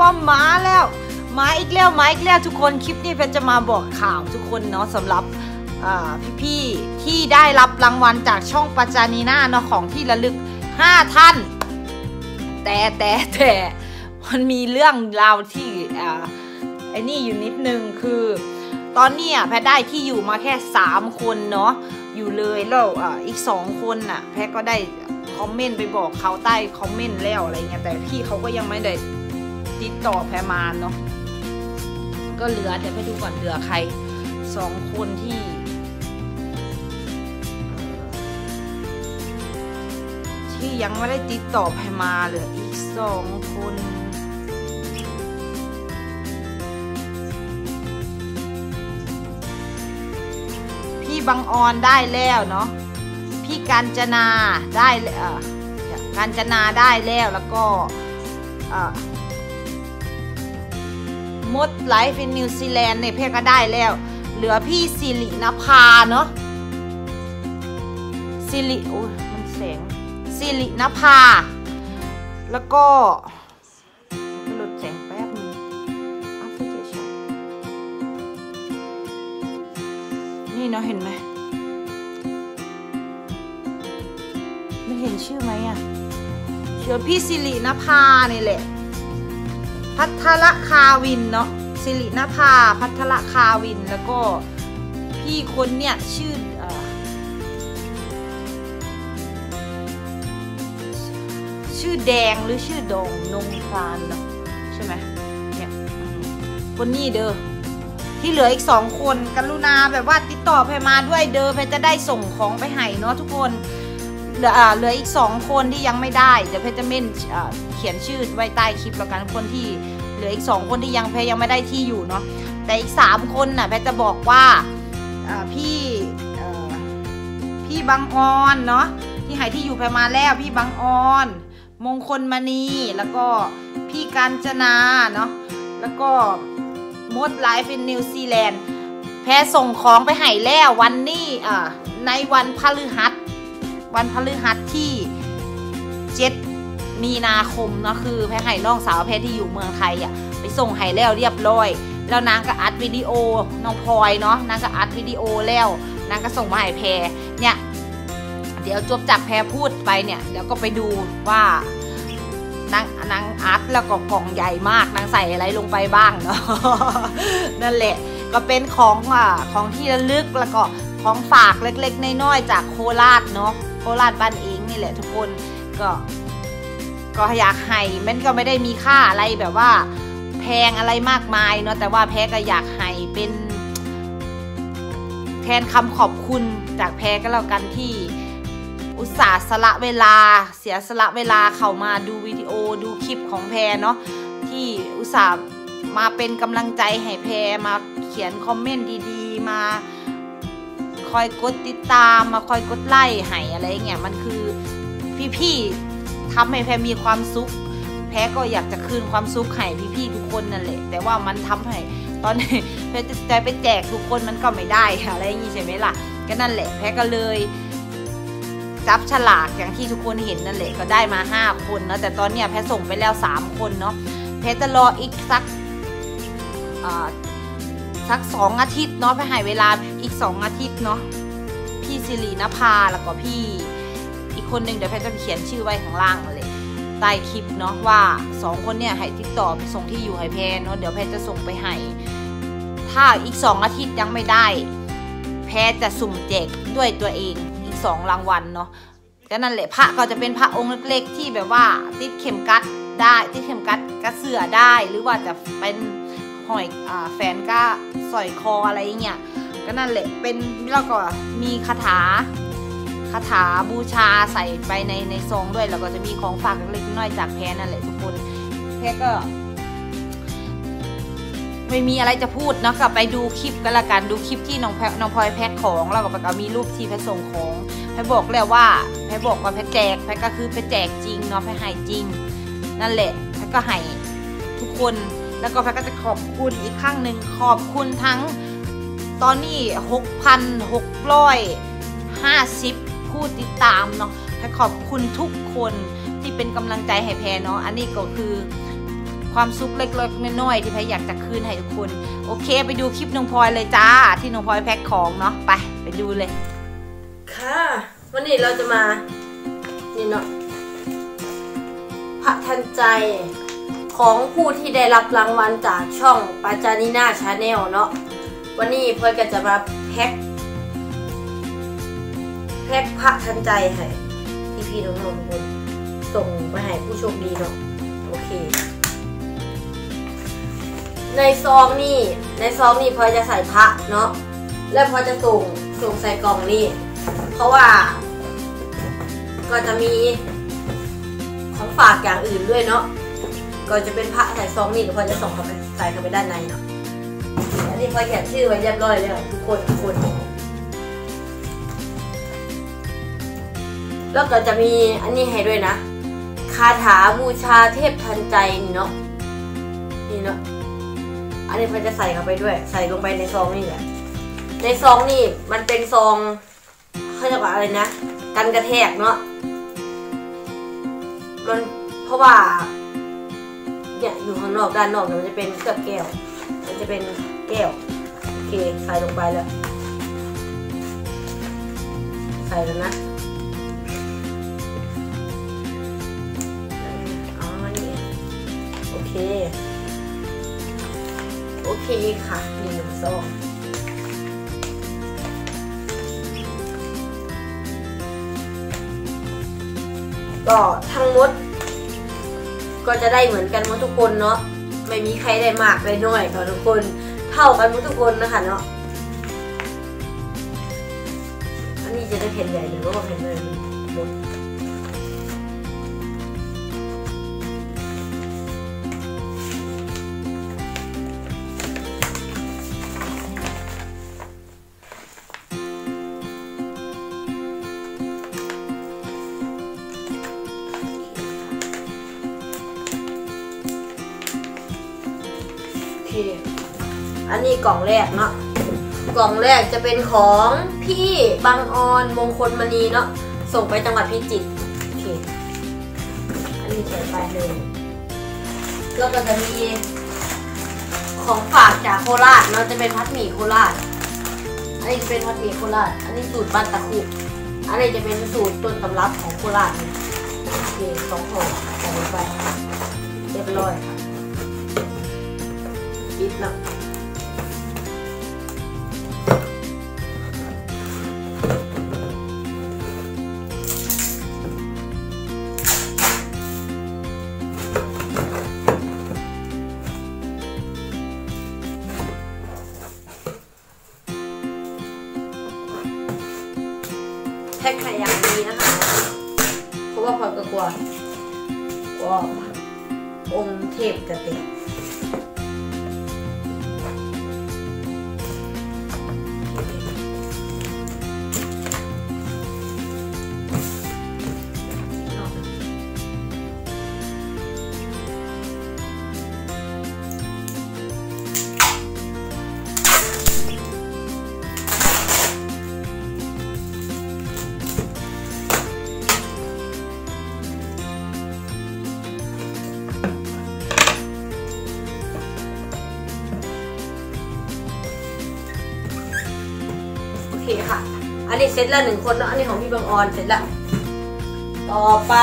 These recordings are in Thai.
ว่ามาแล้วมาอีกแล้วทุกคนคลิปนี้เพชรจะมาบอกข่าวทุกคนเนาะสำหรับพี่ๆที่ได้รับรางวัลจากช่องปัจจานีนาเนาะของที่ระลึก 5 ท่าน แต่แต่แต่มันมีเรื่องราวที่อ่าไอ้นี่อยู่นิดนึงคือ ตอนนี้แพทได้ที่อยู่มาแค่ 3 คนเนาะอยู่เลยแล้วออีก 2 คนน่ะแพทก็ได้คอมเมนต์ไปบอกเขาใต้คอมเมนต์แล้วอะไรเงี้ยแต่พี่เขาก็ยังไม่ได้ ติดต่อแพรมานเนาะก็เหลือเดี๋ยวไปดูก่อนเหลือใครสองคนที่ที่ยังไม่ได้ติดต่อแพรมาเหลืออีกสองคนพี่บังออนได้แล้วเนาะพี่การจนาได้เอ่อการจนาได้แล้วแล้วก็ มดไลฟ์ในนิวซีแลนด์เนี่ยเพ่ก็ได้แล้ว เหลือพี่สิรินภาเนาะสิริโอ้มันแสงสิรินภา แล้วก็ลดแสงแป๊บนึงอัพลิเคชันนี่เนาะเห็นไหมไม่เห็นชื่อไหมอะเชื่อพี่สิรินภานี่แหละ พัทละคาวินเนาะสิรินภาพัทละคาวินแล้วก็พี่คนเนี่ยชื่อชื่อแดงหรือชื่อดองนงครานเนาะใช่ไหมเนี่ยคนนี้เด้อที่เหลืออีกสองคนกรุณาแบบว่าติดต่อไปมาด้วยเด้อไปจะได้ส่งของไปให้เนาะทุกคน เหลือเหลืออีกสองคนที่ยังไม่ได้ เดี๋ยวเพชรจะเม่นเขียนชื่อไว้ใต้คลิปแล้วกันคนที่เหลืออีกสองคนที่ยังเพชรยังไม่ได้ที่อยู่เนาะแต่อีกสามคนน่ะเพชรจะบอกว่าพี่พี่บังออนเนาะที่หายที่อยู่ไปมาแล้วพี่บังออน มงคลมณีแล้วก็พี่การจนาเนาะแล้วก็มดไลฟ์ในนิวซีแลนด์แพรส่งของไปให้แล้ววันนี้อ่าในวันพฤหัส วันพฤหัสที่เจ็ดมีนาคมเนาะคือแพรให้น้องสาวแพรที่อยู่เมืองไทยอะไปส่งให้แล้วเรียบร้อย แล้วนางก็อัดวิดีโอน้องพลอยเนาะนางก็อัดวิดีโอแล้วนางก็ส่งมาให้แพรเนี่ยเดี๋ยวจบจากแพรพูดไปเนี่ยเดี๋ยวก็ไปดูว่านางนางอัดแล้วก็กล่องใหญ่มากนางใส่อะไรลงไปบ้างเนาะนั่นแหละก็เป็นของอ่าของที่ระลึกแล้วก็ของฝากเล็กๆน้อยๆจากโคราชเนาะ ราชบ้านเองนี่แหละทุกคนก็ก็อยากให้มันก็ไม่ได้มีค่าอะไรแบบว่า แพงอะไรมากมายเนาะแต่ว่าแพ้ก็อยากให้เป็นแทนคำขอบคุณจากแพ้ก็แล้วกันที่อุตส่าห์สละเวลาเสียสละเวลาเข้ามาดูวิดีโอดูคลิปของแพรเนาะที่อุตส่าห์มาเป็นกำลังใจให้แพรมาเขียนคอมเมนต์ดีๆ มา คอยกดติดตามมาคอยกดไลค์ให้อะไรเงี้ยมันคือพี่ๆทำให้แพรมีความสุข แพ้ก็อยากจะคืนความสุขให้พี่ๆทุกคนนั่นแหละ แต่ว่ามันทำให้ตอนนี้แพ้จะไปแจกทุกคนมันก็ไม่ได้อะไรอย่างนี้ใช่ไหมล่ะก็นั่นแหละ แพ้ก็เลยจับฉลากอย่างที่ทุกคนเห็นนั่นแหละก็ได้มา 5 คนนะแต่ตอนเนี้ยแพ้ส่งไปแล้ว 3 คนเนาะแพ้จะรออีกสัก สักสองอาทิตย์เนาะแพ้หายเวลาอีก2อาทิตย์เนาะพี่สิรินภาแล้วก็พี่ อีกคนหนึ่งเดี๋ยวแพ้จะเขียนชื่อไว้ข้างล่างเลยใต้คลิปเนาะว่า2คนเนี่ยให้ติดต่อส่งที่อยู่ให้แพรเนาะเดี๋ยวแพรจะส่งไปให้ถ้าอีก2อาทิตย์ยังไม่ได้ แพรจะสุ่มแจกด้วยตัวเองสองรางวัลเนาะก็นั่นแหละพระก็จะเป็นพระองค์เล็กๆที่แบบว่าติดเข็มกัดได้ติดเข็มกัดกระเสือได้หรือว่าจะเป็น หอยอ่าแฟนก็สอยคออะไรอย่างเงี้ยก็นั่นแหละเป็นแล้วก็มีคาถาคาถาบูชาใส่ไปในในซองด้วยแล้วก็จะมีของฝากเล็กน้อยจากแพรนั่นแหละทุกคนแพก็ไม่มีอะไรจะพูดเนาะกลับไปดูคลิปกันละกันดูคลิปที่น้องแพน้องพลอยแพ็คของแล้วก็ก็มีรูปที่แพส่งของแพบอกแล้วว่าแพบอกว่าแพแจกแพก็คือแพแจกจริงเนาะแพให้จริง นั่นแหละแพก็ให้ทุกคน แล้วก็แพก็จะขอบคุณอีกครั้งหนึ่งขอบคุณทั้งตอนนี้หกพันหกร้อยห้าสิบผู้ติดตามเนาะแพขอบคุณทุกคนที่เป็นกำลังใจให้แพเนาะอันนี้ก็คือความสุขเล็กๆน้อยๆที่แพอยากจะคืนให้ทุกคน โอเค ไปดูคลิปน้องพลอยเลยจ้า ที่น้องพลอยแพ็คของเนาะไปไปดูเลย ค่ะ วันนี้เราจะมานี่เนาะพระทันใจ ของผู้ที่ได้รับรางวัลจากช่องปาจานิน่าชาแนลเนาะวันนี้เพื่อนก็จะมาแพ็คแพ็คพระทันใจให้พี่พี่ๆน้องๆทุกคนส่งไปให้ผู้โชคดีเนาะโอเค ในซองนี่ในซองนี่พลอยจะใส่พระเนาะแล้วพลอยจะส่งส่งใส่กล่องนี่เพราะว่า ก็จะมีของฝากอย่างอื่นด้วยเนาะ ก็จะเป็นพระใส่ซองนี่เดี๋ยวพอจะส่งเข้าไปใส่เข้าไปด้านในเนาะอันนี้พอเขียนชื่อไว้เรียบร้อยแล้วทุกคนทุกคน แล้วก็จะมีอันนี้ให้ด้วยนะ คาถาบูชาเทพทันใจนี่เนาะนี่เนาะอันนี้พอจะใส่เข้าไปด้วย ใส่ลงไปในซองนี่แหละในซองนี่มันเป็นซองเขาเรียกว่าอะไรนะ กันกระแทกเนาะมันเพราะว่า เนี่ยอยู่ข้างนอกด้านนอกเนี่ยมันจะเป็นเคลือบแก้ว มันจะเป็นแก้ว โอเคใส่ลงไปแล้ว ใส่แล้วนะอ๋อนี่โอเค โอเคค่ะหนึ่งสองก็ทั้งหมด ก็จะได้เหมือนกันหมดทุกคนเนาะไม่มีใครได้มากได้น้อยค่ะทุกคน เท่ากันหมดทุกคนนะคะเนาะอันนี้จะได้แผ่นใหญ่หรือว่าแผ่นเล็กหมด อันนี้กล่องแรกเนาะกล่องแรกจะเป็นของพี่บางออนมงคลมณีเนาะส่งไปจังหวัดพิจิตรโอเคอันนี้ใส่ไปเลยแล้วก็จะมีของฝากจากโคราชเนาะจะเป็นพัดหมี่โคราชอันนี้จะเป็นพัดหมี่โคราชอันนี้สูตรบ้านตะคุอันนี้จะเป็นสูตรต้นตำรับของโคราชโอเคสองห่อใส่ไปเรียบร้อยค่ะ ปิดเนาะแพ็คไข่อย่างดีนะคะ เพราะว่าพลอยก็กลัวกลัวองค์เทพจะติด เคค่ะ อันนี้เซตละหนึ่งคนเนาะอันนี้ของพี่บังออนเสร็จละต่อไป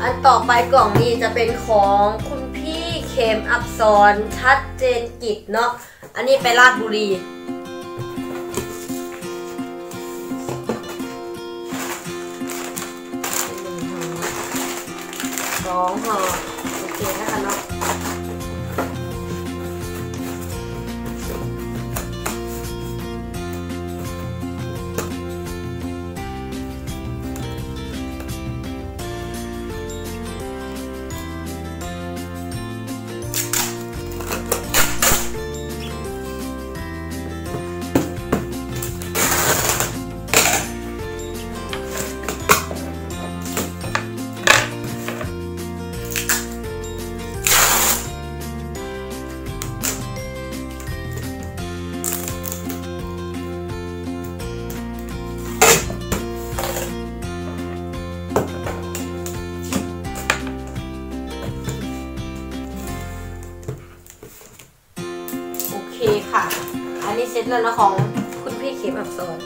อันต่อไปกล่องนี้จะเป็นของคุณพี่เขมอับสรชัดเจนกิจเนาะอันนี้ไปราชบุรีสองห่อ แล้วนะของคุณพี่เข็มอักษร